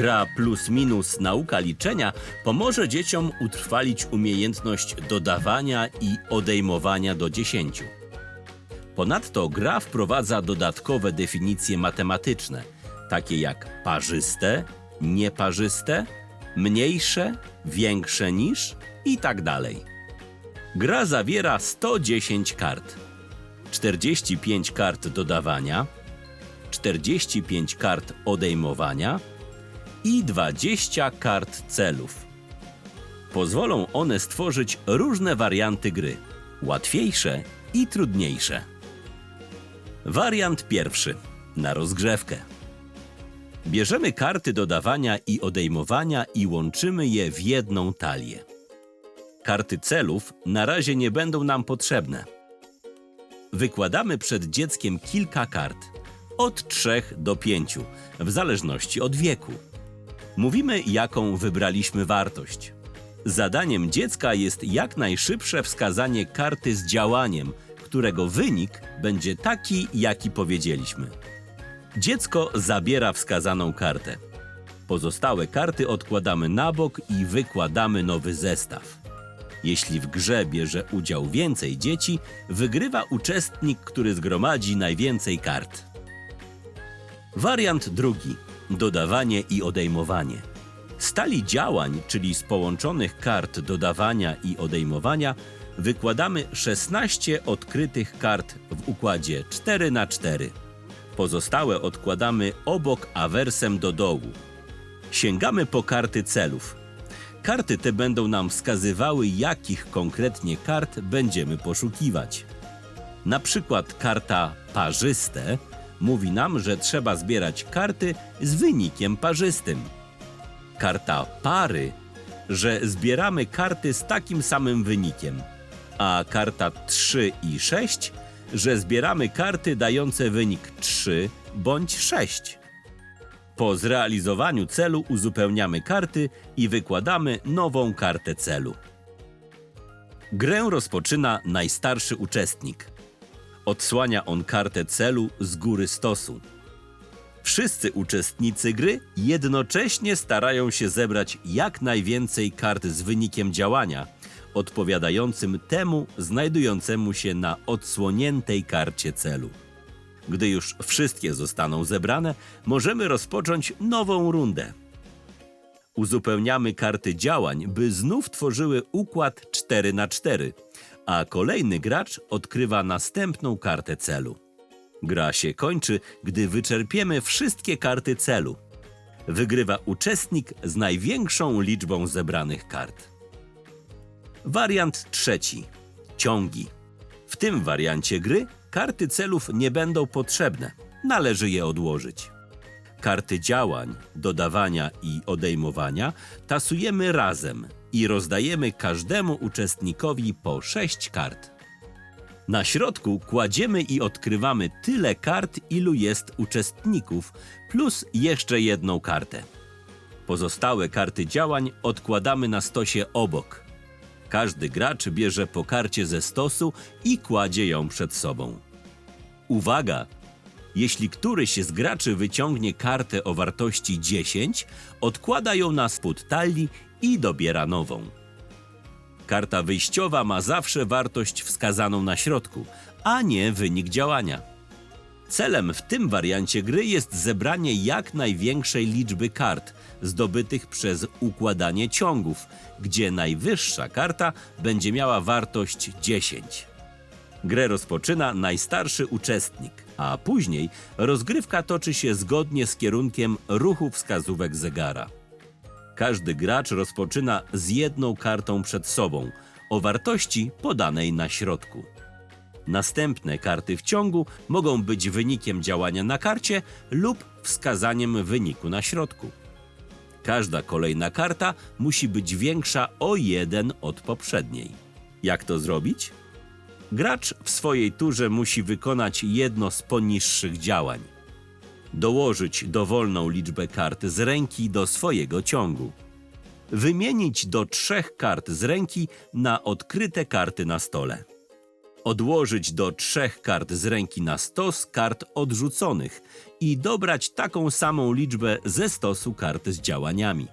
Gra plus minus nauka liczenia pomoże dzieciom utrwalić umiejętność dodawania i odejmowania do 10. Ponadto gra wprowadza dodatkowe definicje matematyczne, takie jak parzyste, nieparzyste, mniejsze, większe niż i tak dalej. Gra zawiera 110 kart, 45 kart dodawania, 45 kart odejmowania i 20 kart celów. Pozwolą one stworzyć różne warianty gry, łatwiejsze i trudniejsze. Wariant pierwszy na rozgrzewkę. Bierzemy karty dodawania i odejmowania i łączymy je w jedną talię. Karty celów na razie nie będą nam potrzebne. Wykładamy przed dzieckiem kilka kart, od 3 do 5, w zależności od wieku. Mówimy, jaką wybraliśmy wartość. Zadaniem dziecka jest jak najszybsze wskazanie karty z działaniem, którego wynik będzie taki, jaki powiedzieliśmy. Dziecko zabiera wskazaną kartę. Pozostałe karty odkładamy na bok i wykładamy nowy zestaw. Jeśli w grze bierze udział więcej dzieci, wygrywa uczestnik, który zgromadzi najwięcej kart. Wariant drugi: dodawanie i odejmowanie. Z talii działań, czyli z połączonych kart dodawania i odejmowania, wykładamy 16 odkrytych kart w układzie 4 na 4. Pozostałe odkładamy obok awersem do dołu. Sięgamy po karty celów. Karty te będą nam wskazywały, jakich konkretnie kart będziemy poszukiwać. Na przykład karta parzyste mówi nam, że trzeba zbierać karty z wynikiem parzystym. Karta pary, że zbieramy karty z takim samym wynikiem, a karta 3 i 6, że zbieramy karty dające wynik 3 bądź 6. Po zrealizowaniu celu uzupełniamy karty i wykładamy nową kartę celu. Grę rozpoczyna najstarszy uczestnik. Odsłania on kartę celu z góry stosu. Wszyscy uczestnicy gry jednocześnie starają się zebrać jak najwięcej kart z wynikiem działania, odpowiadającym temu znajdującemu się na odsłoniętej karcie celu. Gdy już wszystkie zostaną zebrane, możemy rozpocząć nową rundę. Uzupełniamy karty działań, by znów tworzyły układ 4 na 4, a kolejny gracz odkrywa następną kartę celu. Gra się kończy, gdy wyczerpiemy wszystkie karty celu. Wygrywa uczestnik z największą liczbą zebranych kart. Wariant trzeci. Ciągi. W tym wariancie gry karty celów nie będą potrzebne. Należy je odłożyć. Karty działań, dodawania i odejmowania tasujemy razem i rozdajemy każdemu uczestnikowi po 6 kart. Na środku kładziemy i odkrywamy tyle kart, ilu jest uczestników, plus jeszcze jedną kartę. Pozostałe karty działań odkładamy na stosie obok. Każdy gracz bierze po karcie ze stosu i kładzie ją przed sobą. Uwaga! Jeśli któryś z graczy wyciągnie kartę o wartości 10, odkłada ją na spód talii i dobiera nową. Karta wyjściowa ma zawsze wartość wskazaną na środku, a nie wynik działania. Celem w tym wariancie gry jest zebranie jak największej liczby kart zdobytych przez układanie ciągów, gdzie najwyższa karta będzie miała wartość 10. Grę rozpoczyna najstarszy uczestnik, a później rozgrywka toczy się zgodnie z kierunkiem ruchu wskazówek zegara. Każdy gracz rozpoczyna z jedną kartą przed sobą o wartości podanej na środku. Następne karty w ciągu mogą być wynikiem działania na karcie lub wskazaniem wyniku na środku. Każda kolejna karta musi być większa o jeden od poprzedniej. Jak to zrobić? Gracz w swojej turze musi wykonać jedno z poniższych działań. Dołożyć dowolną liczbę kart z ręki do swojego ciągu. Wymienić do trzech kart z ręki na odkryte karty na stole. odłożyć do trzech kart z ręki na stos kart odrzuconych i dobrać taką samą liczbę ze stosu kart z działaniami.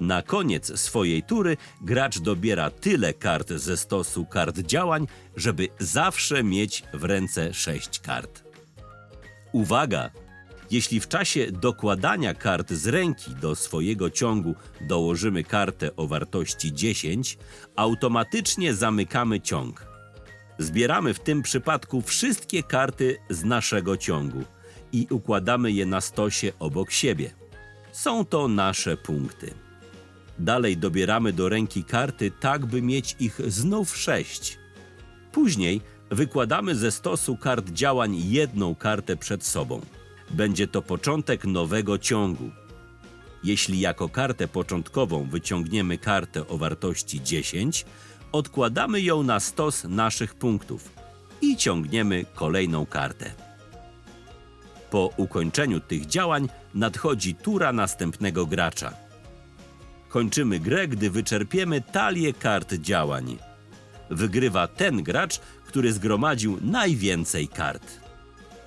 Na koniec swojej tury gracz dobiera tyle kart ze stosu kart działań, żeby zawsze mieć w ręce 6 kart. Uwaga! Jeśli w czasie dokładania kart z ręki do swojego ciągu dołożymy kartę o wartości 10, automatycznie zamykamy ciąg. Zbieramy w tym przypadku wszystkie karty z naszego ciągu i układamy je na stosie obok siebie. Są to nasze punkty. Dalej dobieramy do ręki karty tak, by mieć ich znów sześć. Później wykładamy ze stosu kart działań jedną kartę przed sobą. Będzie to początek nowego ciągu. Jeśli jako kartę początkową wyciągniemy kartę o wartości 10, odkładamy ją na stos naszych punktów i ciągniemy kolejną kartę. Po ukończeniu tych działań nadchodzi tura następnego gracza. Kończymy grę, gdy wyczerpiemy talię kart działań. Wygrywa ten gracz, który zgromadził najwięcej kart.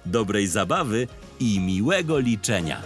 Dobrej zabawy i miłego liczenia!